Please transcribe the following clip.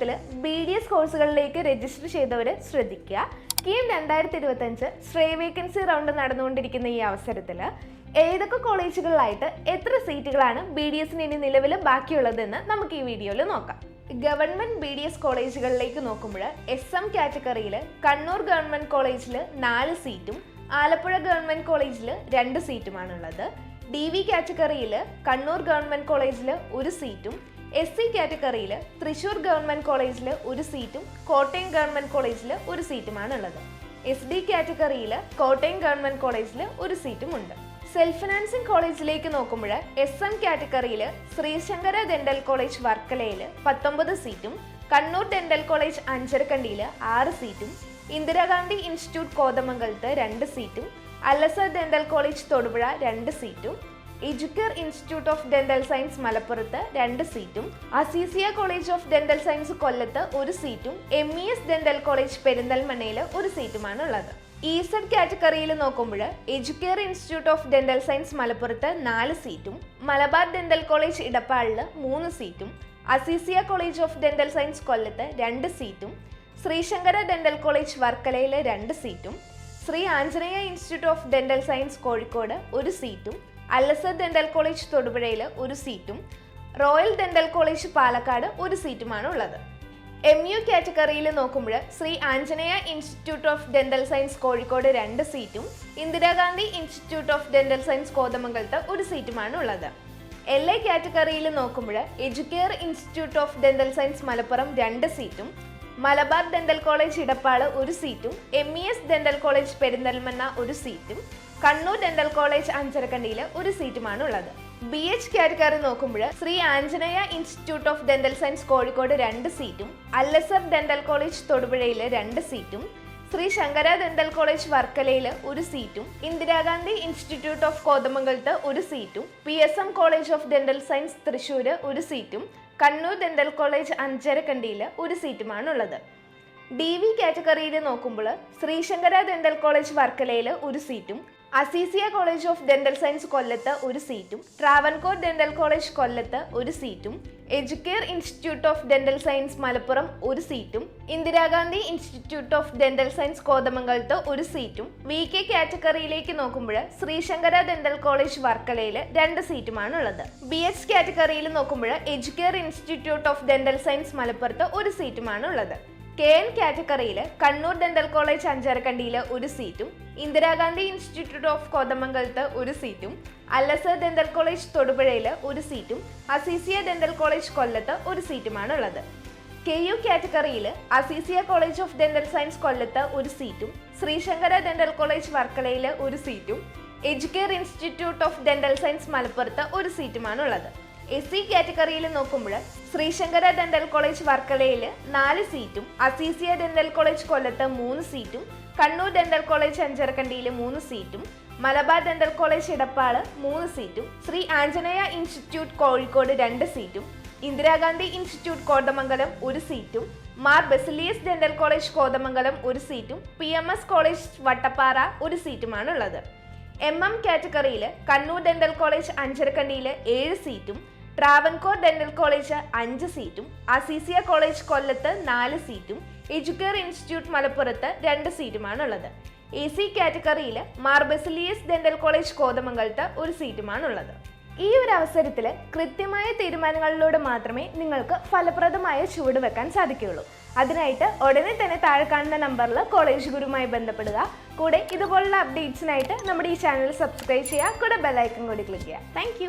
അവസരത്തിൽ B D S കോഴ്സുകളിലേക്ക് register ചെയ്തവർ ശ്രദ്ധിക്കുക. കീം രണ്ടായിരത്തി ഇരുപത്തഞ്ച് ശ്രേ വേക്കൻസി റൗണ്ട് നടന്നുകൊണ്ടിരിക്കുന്ന ഈ അവസരത്തിൽ ഏതൊക്കെ കോളേജുകളിലായിട്ട് എത്ര സീറ്റുകളാണ് ബി ഡി എസിന് ഇനി നിലവിൽ ബാക്കിയുള്ളതെന്ന് നമുക്ക് ഈ വീഡിയോയിൽ നോക്കാം. ഗവൺമെന്റ് ബി ഡി എസ് കോളേജുകളിലേക്ക് നോക്കുമ്പോൾ എസ് എം കാറ്റഗറിയിൽ കണ്ണൂർ ഗവൺമെന്റ് കോളേജിൽ നാല് സീറ്റും ആലപ്പുഴ ഗവൺമെന്റ് കോളേജിൽ രണ്ട് സീറ്റുമാണുള്ളത്. ഡി വി കാറ്റഗറിയിൽ കണ്ണൂർ ഗവൺമെന്റ് കോളേജിൽ ഒരു സീറ്റും എസ് സി കാറ്റഗറിയിൽ തൃശൂർ ഗവൺമെന്റ് കോളേജിൽ ഒരു സീറ്റും കോട്ടയം ഗവൺമെന്റ് കോളേജിൽ ഒരു സീറ്റുമാണ് ഉള്ളത് എസ് ഡി കാറ്റഗറിയിൽ കോട്ടയം ഗവൺമെന്റ് കോളേജിൽ ഒരു സീറ്റും ഉണ്ട് സെൽഫ് ഫിനാൻസിംഗ് കോളേജിലേക്ക് നോക്കുമ്പോൾ എസ് എം കാറ്റഗറിയിൽ ശ്രീശങ്കര ഡെന്റൽ കോളേജ് വർക്കലയിൽ പത്തൊമ്പത് സീറ്റും കണ്ണൂർ ഡെന്റൽ കോളേജ് അഞ്ചരക്കണ്ടിയിൽ ആറ് സീറ്റും ഇന്ദിരാഗാന്ധി ഇൻസ്റ്റിറ്റ്യൂട്ട് കോതമംഗലത്ത് രണ്ട് സീറ്റും അല്ലസർ ഡെന്റൽ കോളേജ് തൊടുപുഴ രണ്ട് സീറ്റും Educare Institute of Dental Science മലപ്പുറത്ത് രണ്ട് സീറ്റും Azeezia College of Dental Science കൊല്ലത്ത് ഒരു സീറ്റും M E S Dental College പെരിന്തൽമണ്ണയിൽ ഒരു സീറ്റുമാണ് ഉള്ളത്. ഈസഡ് കാറ്റഗറിയിൽ നോക്കുമ്പോൾ Educare Institute of Dental Science മലപ്പുറത്ത് നാല് സീറ്റും മലബാർ ഡെന്റൽ കോളേജ് ഇടപ്പാളിൽ മൂന്ന് സീറ്റും Azeezia College of Dental Science കൊല്ലത്ത് രണ്ട് സീറ്റും ശ്രീശങ്കര ഡെന്റൽ കോളേജ് വർക്കലയിൽ രണ്ട് സീറ്റും Sree Anjaneya Institute of Dental Science Kozhikode ഒരു സീറ്റും അല്ലസർ ഡെന്റൽ കോളേജ് തൊടുപുഴയിൽ ഒരു സീറ്റും റോയൽ ഡെന്റൽ കോളേജ് പാലക്കാട് ഒരു സീറ്റുമാണ് ഉള്ളത്. എം യു കാറ്റഗറിയിൽ നോക്കുമ്പോൾ Sree Anjaneya Institute of Dental Science Kozhikode രണ്ട് സീറ്റും Indira Gandhi Institute of Dental Science കോതമംഗലത്ത് ഒരു സീറ്റുമാണ് ഉള്ളത്. എൽ എ കാറ്റഗറിയിൽ നോക്കുമ്പോൾ Educare Institute of Dental Science Malappuram രണ്ട് സീറ്റും മലബാർ ഡെന്റൽ കോളേജ് ഇടപ്പാൾ ഒരു സീറ്റും M E S Dental College Perinthalmanna ഒരു സീറ്റും കണ്ണൂർ ഡെന്റൽ കോളേജ് അഞ്ചരക്കണ്ടിയിൽ ഒരു സീറ്റുമാണ് ഉള്ളത് ബി എച്ച് കാറ്റഗറി നോക്കുമ്പോൾ Sree Anjaneya Institute of Dental Science Kozhikode രണ്ട് സീറ്റും അല്ലസർ ഡെന്റൽ കോളേജ് തൊടുപുഴയിൽ രണ്ട് സീറ്റും ശ്രീ ശങ്കര ഡെന്റൽ കോളേജ് വർക്കലയിൽ ഒരു സീറ്റും ഇന്ദിരാഗാന്ധി ഇൻസ്റ്റിറ്റ്യൂട്ട് ഓഫ് കോതമംഗലത്ത് ഒരു സീറ്റും P S M College of Dental Science Thrissur ഒരു സീറ്റും കണ്ണൂർ ഡെന്റൽ കോളേജ് അഞ്ചരക്കണ്ടിയിൽ ഒരു സീറ്റുമാണ് ഉള്ളത് ഡി വി കാറ്റഗറിയിൽ നോക്കുമ്പോൾ ശ്രീശങ്കര ഡെന്റൽ കോളേജ് വർക്കലയിൽ ഒരു സീറ്റും Azeezia College of Dental Science കൊല്ലത്ത് ഒരു സീറ്റും ട്രാവൻകോർ ഡെന്റൽ കോളേജ് കൊല്ലത്ത് ഒരു സീറ്റും Educare Institute of Dental Science Malappuram ഒരു സീറ്റും Indira Gandhi Institute of Dental Science കോതമംഗലത്ത് ഒരു സീറ്റും വി കെ കാറ്റഗറിയിലേക്ക് നോക്കുമ്പോൾ ശ്രീശങ്കര ഡെന്റൽ കോളേജ് വർക്കലയിൽ രണ്ട് സീറ്റുമാണ് ഉള്ളത് ബി എച്ച് കാറ്റഗറിയിൽ നോക്കുമ്പോൾ Educare Institute of Dental Science മലപ്പുറത്ത് ഒരു സീറ്റുമാണ് ഉള്ളത് കെ എൻ കാറ്റഗറിയിൽ കണ്ണൂർ ഡെന്റൽ കോളേജ് അഞ്ചരക്കണ്ടിയിൽ ഒരു സീറ്റും ഇന്ദിരാഗാന്ധി ഇൻസ്റ്റിറ്റ്യൂട്ട് ഓഫ് കോതമംഗലത്ത് ഒരു സീറ്റും അല്ലസർ ഡെന്റൽ കോളേജ് തൊടുപുഴയിൽ ഒരു സീറ്റും അസീസിയ ഡെന്റൽ കോളേജ് കൊല്ലത്ത് ഒരു സീറ്റുമാണ് ഉള്ളത് കെ യു കാറ്റഗറിയിൽ Azeezia College of Dental Science കൊല്ലത്ത് ഒരു സീറ്റും ശ്രീശങ്കര ഡെന്റൽ കോളേജ് വർക്കലയിൽ ഒരു സീറ്റും Educare Institute of Dental Science മലപ്പുറത്ത് ഒരു സീറ്റുമാണ് ഉള്ളത് എസ് സി കാറ്റഗറിയിൽ നോക്കുമ്പോൾ ശ്രീശങ്കര ഡെന്റൽ കോളേജ് വർക്കലയിൽ നാല് സീറ്റും അസീസിയ ഡെന്റൽ കോളേജ് കൊല്ലത്ത് മൂന്ന് സീറ്റും കണ്ണൂർ ഡെന്റൽ കോളേജ് അഞ്ചരക്കണ്ടിയിൽ മൂന്ന് സീറ്റും മലബാർ ഡെന്റൽ കോളേജ് ഇടപ്പാൾ മൂന്ന് സീറ്റും ശ്രീ ആഞ്ജനേയ ഇൻസ്റ്റിറ്റ്യൂട്ട് കോഴിക്കോട് രണ്ട് സീറ്റും ഇന്ദിരാഗാന്ധി ഇൻസ്റ്റിറ്റ്യൂട്ട് കോതമംഗലം ഒരു സീറ്റും മാർ ബെസിലിയസ് ഡെന്റൽ കോളേജ് കോതമംഗലം ഒരു സീറ്റും P M S College Vattappara ഒരു സീറ്റുമാണ് ഉള്ളത് എം എം കാറ്റഗറിയിൽ കണ്ണൂർ ഡെന്റൽ കോളേജ് അഞ്ചരക്കണ്ടിയിൽ ഏഴ് സീറ്റും ട്രാവൻകോർ ഡെന്റൽ കോളേജ് അഞ്ച് സീറ്റും അസീസിയ കോളേജ് കൊല്ലത്ത് നാല് സീറ്റും എജുക്കെയർ ഇൻസ്റ്റിറ്റ്യൂട്ട് മലപ്പുറത്ത് രണ്ട് സീറ്റുമാണ് ഉള്ളത് എ സി കാറ്റഗറിയിൽ മാർബസിലിയസ് ഡെന്റൽ കോളേജ് കോതമംഗലത്ത് ഒരു സീറ്റുമാണുള്ളത്. ഈ ഒരു അവസരത്തിൽ കൃത്യമായ തീരുമാനങ്ങളിലൂടെ മാത്രമേ നിങ്ങൾക്ക് ഫലപ്രദമായ ചുവട് വെക്കാൻ സാധിക്കുകയുള്ളൂ. അതിനായിട്ട് ഉടനെ തന്നെ താഴെ കാണുന്ന നമ്പറിൽ കോളേജ് ഗുരുമായി ബന്ധപ്പെടുക. കൂടെ ഇതുപോലുള്ള അപ്ഡേറ്റ്സിനായിട്ട് നമ്മുടെ ഈ ചാനൽ സബ്സ്ക്രൈബ് ചെയ്യുക. കൂടെ ബെല്ലൈക്കൺ കൂടി ക്ലിക്ക് ചെയ്യുക. താങ്ക്